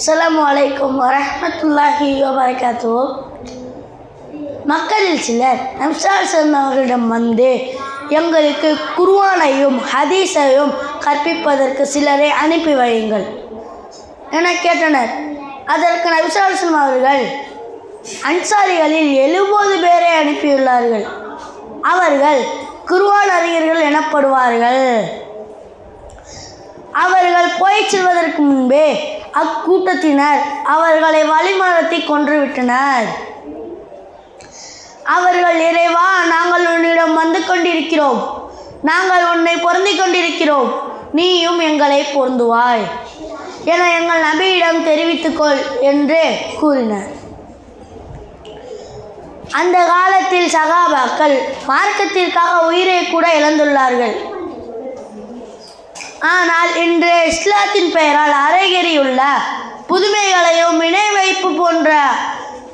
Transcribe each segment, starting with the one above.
அஸ்ஸலாமு அலைக்கும் வரஹ்மத்துல்லாஹி மக்களில் சிலர் நம்சால் அவர்களிடம் வந்து எங்களுக்கு குர்வானையும் ஹதீஸையும் கற்பிப்பதற்கு சிலரை அனுப்பி வையுங்கள் என கேட்டனர். அதற்கு நம்சால் அவர்கள் அன்சாரிகளில் எழுபது பேரை அனுப்பியுள்ளார்கள். அவர்கள் குருவான் அறிஞர்கள் எனப்படுவார்கள். அவர்கள் போய்ச் செல்வதற்கு முன்பே அக்கூட்டத்தினர் அவர்களை வழிமரத்தை கொன்றுவிட்டனர். அவர்கள் இறைவா நாங்கள் உன்னிடம் வந்து கொண்டிருக்கிறோம். நாங்கள் உன்னை பொருந்திக் கொண்டிருக்கிறோம். நீயும் எங்களை பொருந்துவாய். என எங்கள் நபியிடம் தெரிவித்துக்கொள் என்று கூறினர். அந்த காலத்தில் சகாபாக்கள் மார்க்கத்திற்காக உயிரை கூட இழந்துள்ளார்கள். ஆனால் இன்று இஸ்லாத்தின் பெயரால் அரைகேறியுள்ள புதுமைகளையும் இணை வைப்பு போன்ற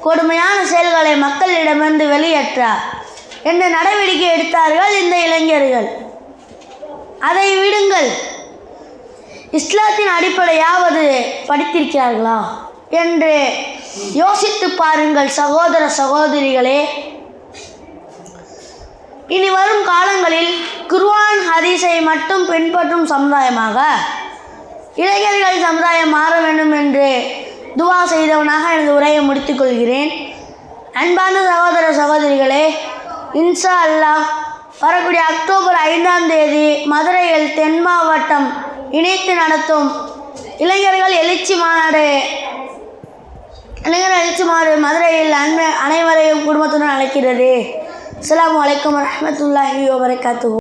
கொடுமையான செயல்களை மக்களிடமிருந்து வெளியேற்ற என்ற நடவடிக்கை எடுத்தார்கள் இந்த இளைஞர்கள். அதை விடுங்கள். இஸ்லாத்தின் அடிப்படையாவது படித்திருக்கிறார்களா என்று யோசித்து பாருங்கள் சகோதர சகோதரிகளே. இனி குர்வான் ஹதீஸை மட்டும் பின்பற்றும் சமுதாயமாக இளைஞர்கள் சமுதாயம் மாற வேண்டும் என்று துவா செய்தவனாக எனது உரையை முடித்துக் கொள்கிறேன். அன்பார்ந்த சகோதர சகோதரிகளே இன்ஷா அல்லாஹ் வரக்கூடிய அக்டோபர் ஐந்தாம் தேதி மதுரையில் தென் மாவட்டம் இணைத்து நடத்தும் இளைஞர்கள் எழுச்சி மாநாடு இளைஞர் எழுச்சி மாநாடு மதுரையில் அன்ப அனைவரையும் குடும்பத்துடன் அழைக்கிறது. அஸ்லாம் வலைக்கம் வரமத்துல்லாஹி வபரகாத்துஹு.